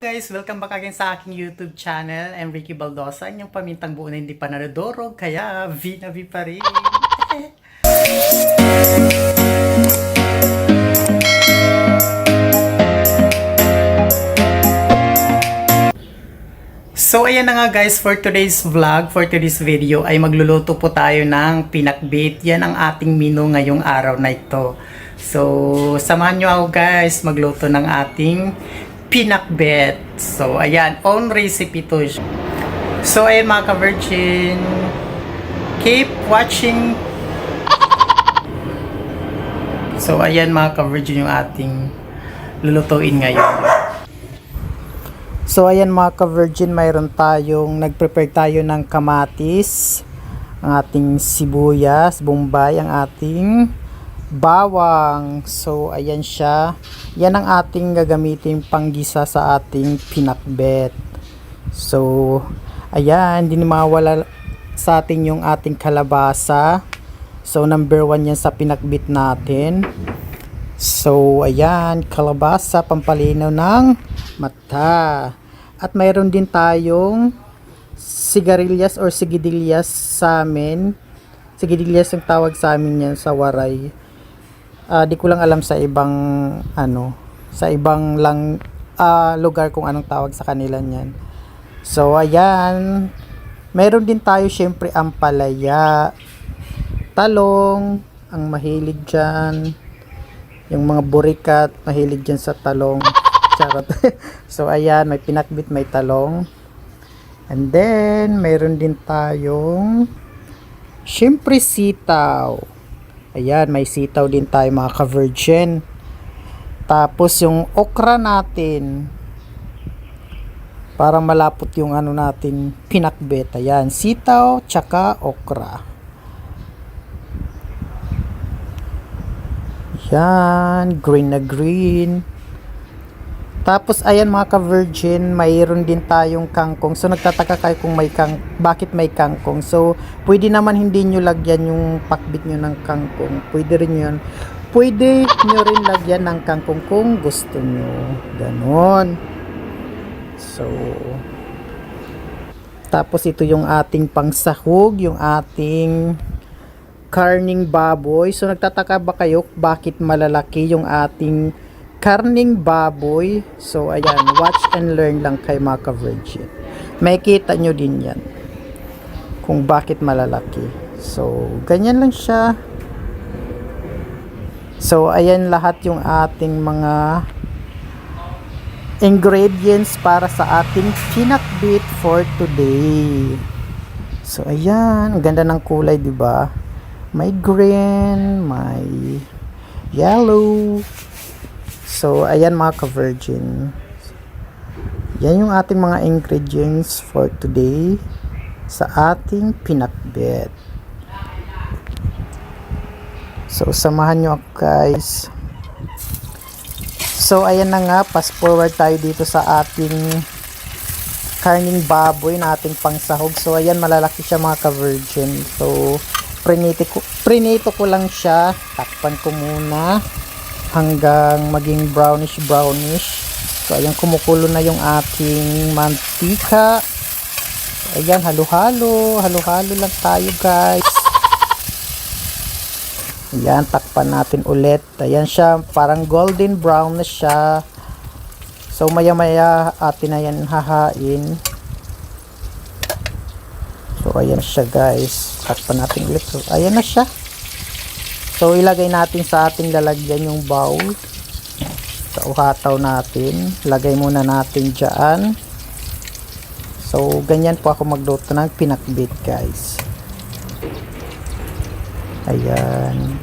guys, welcome back again sa aking YouTube channel. I'm Ricky Baldosa, inyong pamintang buo na hindi pa nadorog, kaya V na V pa rin. So ayan na nga guys, for today's vlog, for today's video ay magluluto po tayo ng pinakbit. Yan ang ating menu ngayong araw na ito. So samahan nyo ako guys magluto ng ating pinakbet. So ayan, own recipe to. So ayan mga ka-virgin, keep watching. So ayan mga ka-virgin yung ating lulutuin ngayon. So ayan mga ka-virgin, mayroon tayong, nag-prepare tayo ng kamatis, ang ating sibuyas, bombay, ang ating bawang. So ayan siya. Yan ang ating gagamitin panggisa sa ating pinakbet. So ayan, hindi mawala sa atin yung ating kalabasa. So number one yan sa pinakbit natin. So, ayan, kalabasa, pampalinaw ng mata. At mayroon din tayong sigarilyas or sigidillas sa amin. Sigidillas yung tawag sa amin yan sa waray. Ah, di ko lang alam sa ibang ano, sa ibang lang ah, lugar kung anong tawag sa kanila niyan. So, ayan. Meron din tayo syempre ang palaya, talong, ang mahilig dyan yung mga burikat, mahilig dyan sa talong. Charot. so, ayan, may pinakbit, may talong. And then, mayroon din tayong syempre sitaw. Ayan, may sitaw din tayo mga ka-virgin. Tapos, yung okra natin. Para malapot yung ano natin pinakbet. Ayan, sitaw, tsaka okra. Yan, green na green. Tapos ayan mga ka-virgin, mayroon din tayong kangkong. So nagtataka kayo kung may kang bakit may kangkong. So pwede naman hindi nyo lagyan yung pakbit nyo ng kangkong. Pwede rin yun. Pwede nyo rin lagyan ng kangkong kung gusto nyo. Ganon. So tapos ito yung ating pangsahog, yung ating karning baboy. So nagtataka ba kayo bakit malalaki yung ating karning baboy? So ayan, watch and learn lang kay mga ka-virgin. May kita nyo din yan kung bakit malalaki. So ganyan lang siya. So ayan lahat yung ating mga ingredients para sa ating pinakbit for today. So ayan, ang ganda ng kulay, 'di ba? may green, may yellow. So, ayan mga ka-virgin. Yan yung ating mga ingredients for today sa ating pinakbet. So, samahan nyo ako guys. So, ayan na nga. Fast forward tayo dito sa ating karning baboy na ating pangsahog. So, ayan, malalaki siya mga ka-virgin. So, prinito ko, prinito ko lang siya. Takpan ko muna hanggang maging brownish brownish. So, ayan, kumukulo na yung ating mantika. Ayan, halo-halo. Halo-halo lang tayo, guys. Ayan, takpan natin ulit. Ayan siya, parang golden brown na siya. So, maya-maya atin na yan hahain. So, ayan siya guys. Takpan natin ulit. So, ayan na siya. So, ilagay natin sa ating lalagyan yung bowl. Sa uhataw natin. Lagay muna natin dyan. So, ganyan po ako magluto ng pinakbit guys. Ayan.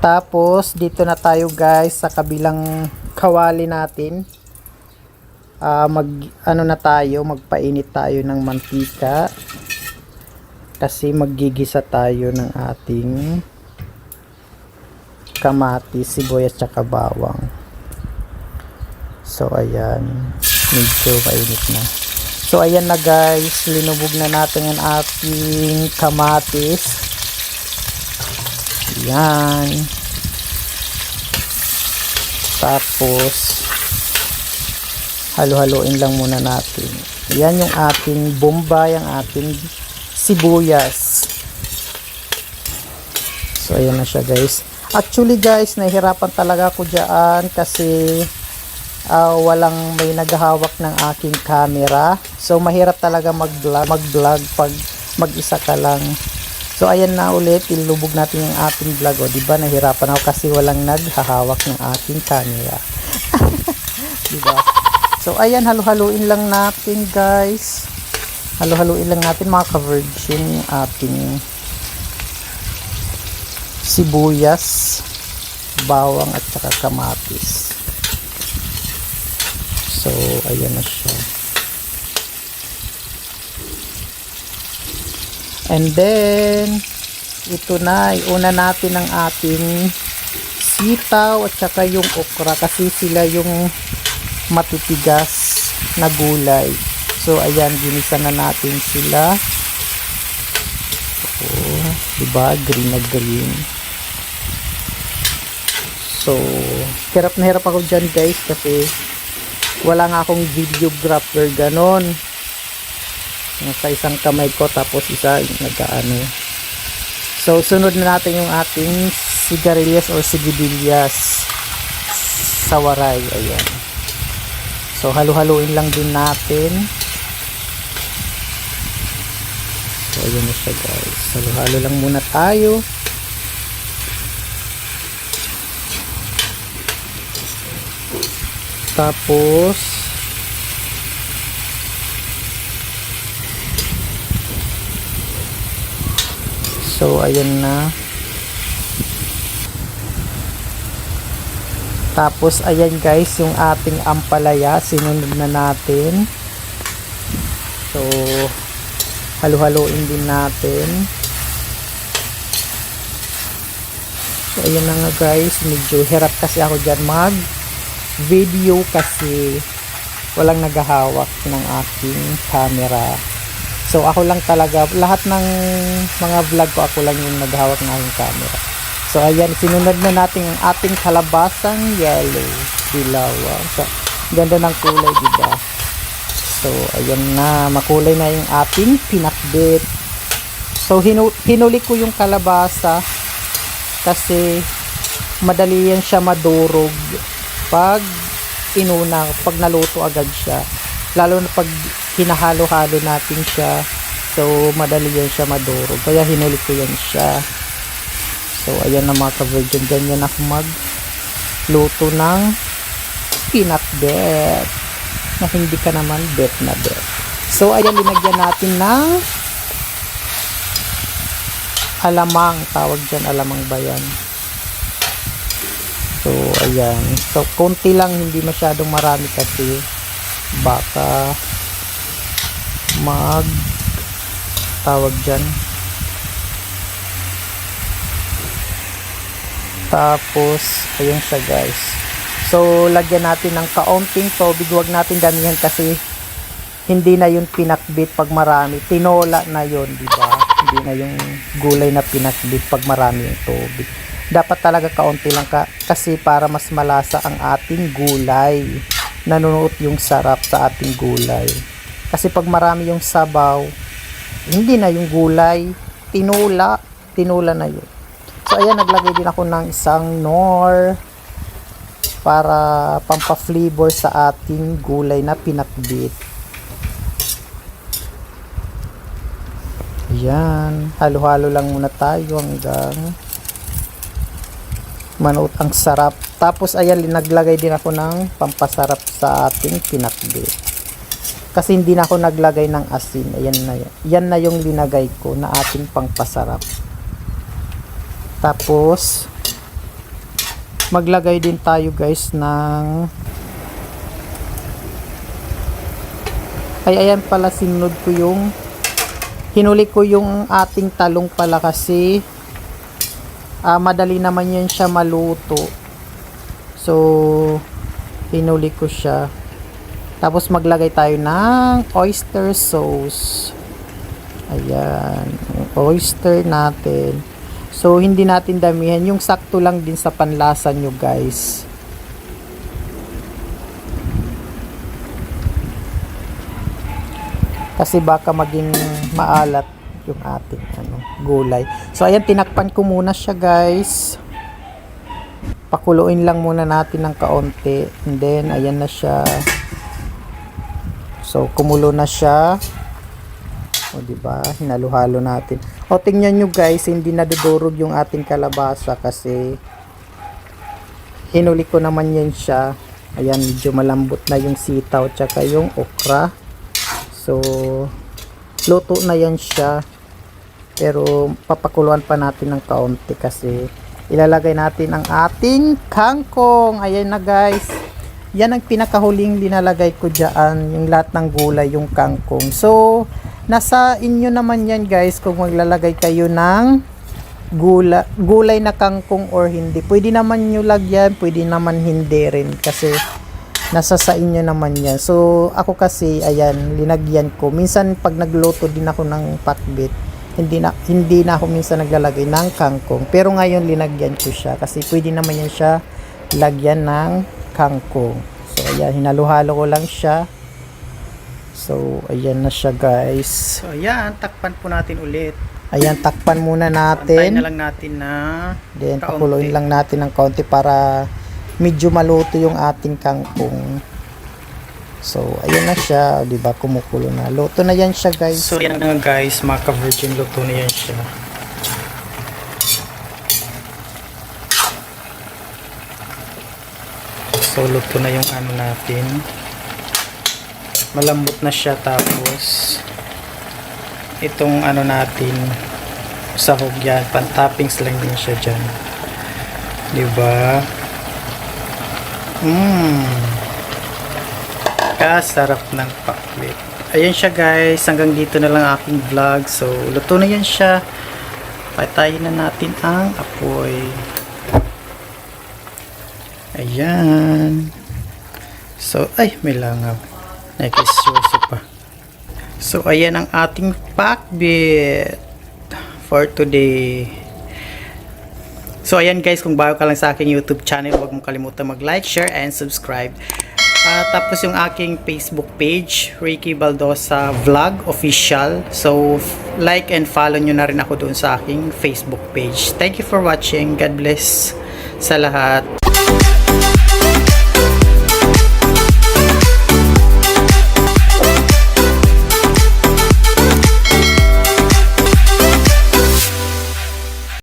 Tapos, dito na tayo guys sa kabilang kawali natin uh, mag ano na tayo magpainit tayo ng mantika kasi maggigisa tayo ng ating kamatis, sibuyas tsaka bawang. So ayan. Medyo mainit na. So ayan na guys. Linubog na natin ang ating kamatis. Yan Tapos, halo-haloin lang muna natin. Yan yung ating bombay, ang ating sibuyas. So, ayan na siya guys. Actually guys, nahihirapan talaga ako dyan kasi ah, walang may naghahawak ng aking camera. So, mahirap talaga mag-vlog, mag-vlog pag mag-isa ka lang. So, ayan na ulit, ilubog natin yung ating vlog. O, diba, nahirapan ako kasi walang naghahawak ng aking camera. diba? So, ayan, halo-haluin lang natin, guys. Halo-haluin lang natin, mga ka-virgin, ating sibuyas, bawang, at saka kamatis. So, ayan na siya. And then, ito na, iuna natin ang ating sitaw at saka yung okra kasi sila yung matitigas na gulay. So, ayan, ginisa na natin sila. Oh, diba? Green na green. So, hirap na hirap ako dyan guys kasi wala nga akong videographer ganon. Nasa isang kamay ko tapos isa nagkaano. So, sunod na natin yung ating sigarilyas or sigidillas sa waray. Ayan. So, halu-haluin lang din natin. So, ayan na siya guys. Halo-halo lang muna tayo. Tapos, So, ayan na. Tapos, ayan guys, yung ating ampalaya, sinunod na natin. So, halu-haluin din natin. So, ayan na nga guys, medyo hirap kasi ako dyan mag video kasi walang naghahawak ng aking camera. So ako lang talaga, lahat ng mga vlog ko ako lang yung naghahawak ng aking camera. So ayan, sinunod na natin ang ating kalabasang yellow, dilaw. So, ganda ng kulay, di ba? So ayan na, makulay na yung ating pinakbit. So hinu hinuli ko yung kalabasa kasi madali yan siya madurog pag inuna, pag naluto agad siya. Lalo na pag hinahalo-halo natin siya. So, madali yan siya madurog. Kaya hinuli ko yan siya. So, ayan na mga ka-virgin. Ganyan ako magluto ng peanut bet. Na hindi ka naman bet na bet. So, ayan, linagyan natin ng alamang. Tawag dyan, alamang bayan. So, ayan. So, konti lang, hindi masyadong marami kasi baka mag tawag dyan. Tapos, ayun siya guys. So, lagyan natin ng kaunting tubig. Huwag natin damihan kasi hindi na yung pinakbit pag marami. Tinola na yon di ba? Hindi na yung gulay na pinakbit pag marami yung tubig dapat talaga kaunti lang ka kasi para mas malasa ang ating gulay nanunuot yung sarap sa ating gulay kasi pag marami yung sabaw hindi na yung gulay tinula tinula na yun so ayan naglagay din ako ng isang nor para pampa-flavor sa ating gulay na pinakbit Ayan, halo-halo lang muna tayo hanggang manuot ang sarap. Tapos ayan, naglagay din ako ng pampasarap sa ating pinakbit. Kasi hindi na ako naglagay ng asin. Ayan na yan. Na yung linagay ko na ating pangpasarap. Tapos, maglagay din tayo guys ng ay ayan pala sinunod ko yung hinuli ko yung ating talong pala kasi ah, madali naman yan siya maluto. So pinuli ko siya. Tapos maglagay tayo ng oyster sauce. Ayan oyster natin So, hindi natin damihan. Yung sakto lang din sa panlasa nyo, guys. Kasi baka maging maalat yung ating ano, gulay. So, ayan, tinakpan ko muna siya, guys. Pakuluin lang muna natin ng kaonti. And then, ayan na siya. So, kumulo na siya. O, di ba? Hinalo-halo natin. O, tingnan nyo guys, hindi nadudurog yung ating kalabasa kasi hinuli ko naman yan siya. Ayan, medyo malambot na yung sitaw tsaka yung okra. So, luto na yan siya. Pero, papakuluan pa natin ng kaunti kasi ilalagay natin ang ating kangkong. Ayan na guys. Yan ang pinakahuling linalagay ko dyan. Yung lahat ng gulay, yung kangkong. So, nasa inyo naman yan guys kung maglalagay kayo ng gula, gulay na kangkong or hindi. Pwede naman nyo lagyan, pwede naman hindi rin. Kasi, nasa sa inyo naman yan. So, ako kasi, ayan, linagyan ko. Minsan, pag nagluto din ako ng pakbit, hindi na hindi na ako minsan naglalagay ng kangkong. Pero ngayon linagyan ko siya kasi pwede naman yan siya lagyan ng kangkong. So ayan, hinalo-halo ko lang siya. So ayan na siya guys. So ayan, takpan po natin ulit. Ayan, takpan muna Antayin natin. na lang natin na Then kaunti. pakuluin lang natin ng kaunti para medyo maluto yung ating kangkong. So ayan na siya, 'di ba? Kumukulo na. Luto na yan siya guys. So yan na nga guys, mga ka-virgin luto na yan siya. So luto na yung ano natin. Malambot na siya tapos itong ano natin sahog yan. Pan-toppings lang din siya dyan. Diba? Mmm. Kasarap ng paklit. Ayan siya guys. Hanggang dito na lang aking vlog. So, luto na yan siya. Patayin na natin ang apoy. Ayan. So, ay, may langaw. Nakisyoso pa. So, ayan ang ating pakbit for today. So, ayan guys, kung bago ka lang sa aking YouTube channel, huwag mong kalimutan mag-like, share, and subscribe. Ah, tapos yung aking Facebook page, Ricky Baldosa Vlog Official. So, like and follow nyo na rin ako doon sa aking Facebook page. Thank you for watching. God bless sa lahat.